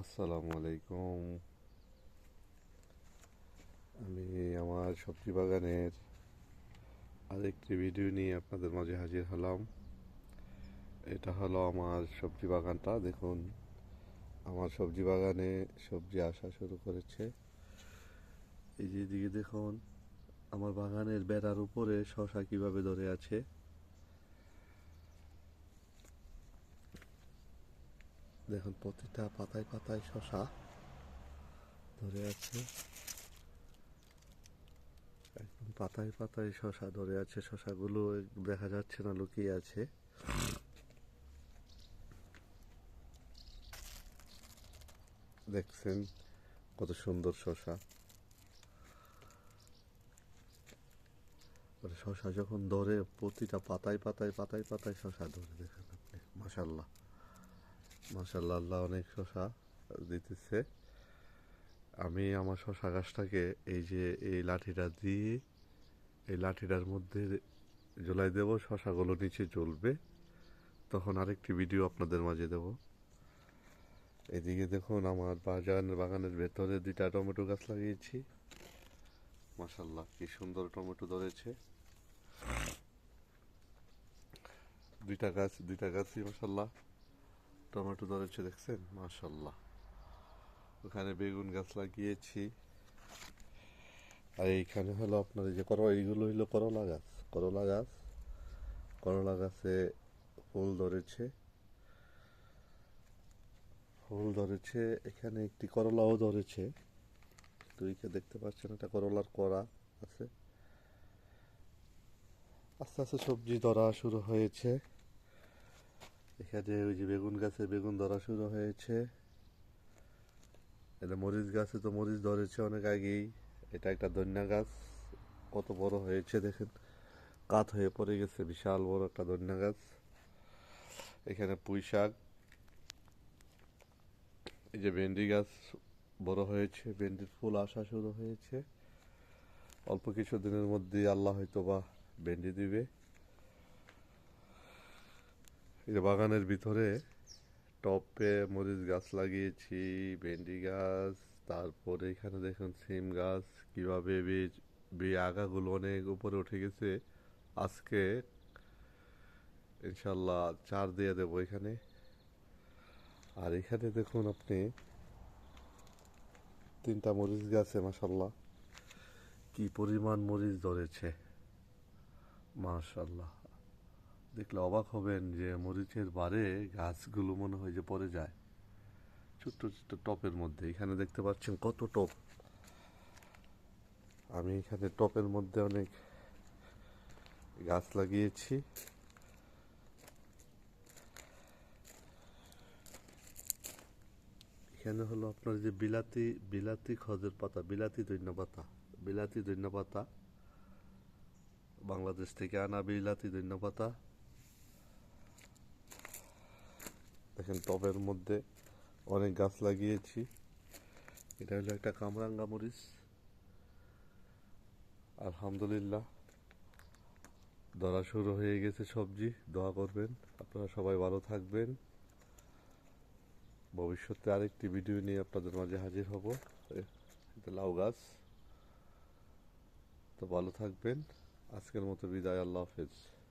আসসালামু আলাইকুম। আমি আমার সবজি বাগানের আরেকটি ভিডিও নিয়ে আপনাদের মাঝে হাজির হলাম। এটা হলো আমার সবজি বাগানটা দেখুন, আমার সবজি বাগানে সবজি আসা শুরু করেছে। এই যে দিকে দেখুন, আমার বাগানের বেড়ার উপরে শশা কীভাবে ধরে আছে। দেখুন, প্রতিটা পাতায় পাতায় শশা ধরে আছে। একদম পাতায় পাতায় শশা ধরে আছে। শশাগুলো দেখা যাচ্ছে না, লুকিয়ে আছে। দেখছেন কত সুন্দর শশা। মানে শশা যখন ধরে, প্রতিটা পাতায় পাতায় পাতায় পাতায় শশা ধরে, দেখেন আপনি মাসাল্লাহ মাসাল্লাহ অনেক শশা দিতেছে। আমি আমার শশা গাছটাকে এই যে এই লাঠিটা দিয়ে, এই লাঠিটার মধ্যে ঝোলাই দেব, শশাগুলো নিচে জ্বলবে। তখন আরেকটি ভিডিও আপনাদের মাঝে দেব। এদিকে দেখুন, আমার বাগান, বাগানের ভেতরে দুইটা টমেটো গাছ লাগিয়েছি। মাসাল্লাহ কি সুন্দর টমেটো ধরেছে। দুইটা গাছ, দুইটা গাছই মাসাল্লাহ টমেটো ধরেছে, দেখছেন? মাশাল্লাহ ওখানে বেগুন গাছ লাগিয়েছি। আর এইখানে হলো আপনার এই যে করলা, এইগুলো হইল করলা গাছ। করলা গাছ, করলা গাছে ফুল ধরেছে। ফুল ধরেছে, এখানে একটি করলাও ধরেছে। দুইকে দেখতে পাচ্ছেন, এটা করলার করা আছে। আস্তে আস্তে সবজি ধরা শুরু হয়েছে। এখানে ওই যে বেগুন গাছে বেগুন ধরা শুরু হয়েছে। এটা মরিচ গাছে তো মরিচ ধরেছে অনেক আগেই। এটা একটা ধন্যা গাছ। কত বড় হয়েছে দেখেন। কাত হয়ে পড়ে গেছে, বিশাল বড় একটা ধন্যা গাছ। এখানে পুঁই শাক। এই যে ভেন্ডি গাছ বড় হয়েছে, ভেন্ডির ফুল আসা শুরু হয়েছে। অল্প কিছু দিনের মধ্যে আল্লাহ হয়তো বা ভেন্ডি দিবে। এই বাগানের ভিতরে টপে মরিচ গাছ লাগিয়েছি, ভেন্ডি গাছ, তারপরে এখানে দেখুন সিম গাছ, কীভাবে বীজ বীজ আগাগুলো অনেক উপরে উঠে গেছে। আজকে ইনশাল্লাহ চার দিয়ে দেবো এখানে। আর এখানে দেখুন আপনি তিনটা মরিচ গাছে মাসাল্লাহ কি পরিমাণ মরিচ ধরেছে। মাশাল্লাহ। দেখলে অবাক হবেন যে মরিচের বারে গাছগুলো মনে হয় যে পড়ে যায়। ছোট্ট ছোট্ট টপের মধ্যে। এখানে দেখতে পাচ্ছেন কত টপ। আমি এখানে টপের মধ্যে অনেক গাছ লাগিয়েছি। এখানে হলো আপনার যে বিলাতি বিলাতি খজের পাতা, বিলাতি দৈন্য পাতা, বিলাতি দৈন্য পাতা। বাংলাদেশ থেকে আনা বিলাতি দৈন্য পাতা। দেখেন টবের মধ্যে অনেক গাছ লাগিয়েছি। এটা হলো একটা কামরাঙ্গা মরিচ। আলহামদুলিল্লাহ, ধরা শুরু হয়ে গেছে সবজি। দোয়া করবেন, আপনারা সবাই ভালো থাকবেন। ভবিষ্যতে আরেকটি ভিডিও নিয়ে আপনাদের মাঝে হাজির হব। এটা লাউ গাছ। তো ভালো থাকবেন। আজকের মতো বিদায়, আল্লাহ হাফেজ।